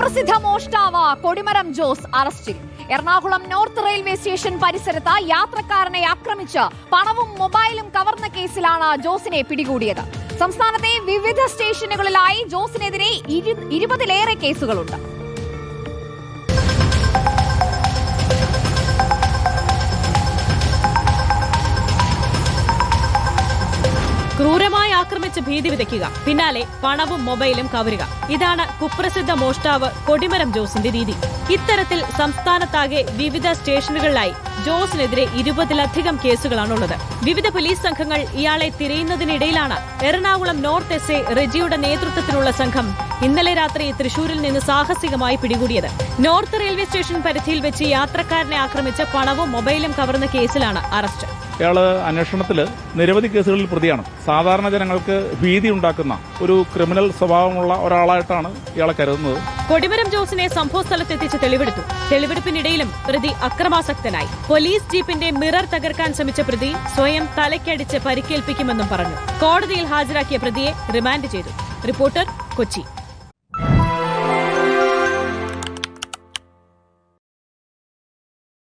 കുപ്രസിദ്ധ മോഷ്ടാവ് കൊടിമരം ജോസ് അറസ്റ്റിൽ. എറണാകുളം നോർത്ത് റെയിൽവേ സ്റ്റേഷൻ പരിസരത്ത് യാത്രക്കാരനെ ആക്രമിച്ച് പണവും മൊബൈലും കവർന്ന കേസിലാണ് ജോസിനെ പിടികൂടിയത്. സംസ്ഥാനത്തെ വിവിധ സ്റ്റേഷനുകളിലായി ജോസിനെതിരെ ഇരു- ഇരുപതിലേറെ കേസുകളുണ്ട്. ആക്രമിച്ച് ഭീതി വിതയ്ക്കുക. പിന്നാലെ പണവും മൊബൈലും കവരുക. ഇതാണ് കുപ്രസിദ്ധ മോഷ്ടാവ് കൊടിമരം ജോസിന്റെ രീതി. ഇത്തരത്തിൽ സംസ്ഥാനത്താകെ വിവിധ സ്റ്റേഷനുകളിലായി ജോസിനെതിരെ ഇരുപതിലധികം കേസുകളാണുള്ളത്. വിവിധ പോലീസ് സംഘങ്ങൾ ഇയാളെ തിരയുന്നതിനിടയിലാണ് എറണാകുളം നോർത്ത് എസ് എ റെജിയുടെ നേതൃത്വത്തിലുള്ള സംഘം ഇന്നലെ രാത്രി തൃശൂരിൽ നിന്ന് സാഹസികമായി പിടികൂടിയത്. നോർത്ത് റെയിൽവേ സ്റ്റേഷൻ പരിധിയിൽ വെച്ച് യാത്രക്കാരനെ ആക്രമിച്ച പണവും മൊബൈലും കവർന്ന കേസിലാണ് അറസ്റ്റ്. ഇയാൾ അന്വേഷണത്തിൽ നിരവധി കേസുകളിൽ പ്രതിയാണ്. സാധാരണ ജനങ്ങൾക്ക് ഭീതി ഉണ്ടാക്കുന്ന ഒരു ക്രിമിനൽ സ്വഭാവമുള്ള ഒരാളായിട്ടാണ് ഇയാളെ കരുതുന്നത്. കൊടിമരം ജോസിനെ സംഭവ സ്ഥലത്തെത്തിച്ച് തെളിവെടുത്തു. തെളിവെടുപ്പിനിടയിലും പ്രതി അക്രമാസക്തനായി. പോലീസ് ജീപ്പിന്റെ മിറർ തകർക്കാൻ ശ്രമിച്ച പ്രതി സ്വയം തലയ്ക്കടിച്ച് പരിക്കേൽപ്പിക്കുമെന്നും പറഞ്ഞു. കോടതിയിൽ ഹാജരാക്കിയ പ്രതിയെ റിമാൻഡ് ചെയ്തു. റിപ്പോർട്ടർ കൊച്ചി.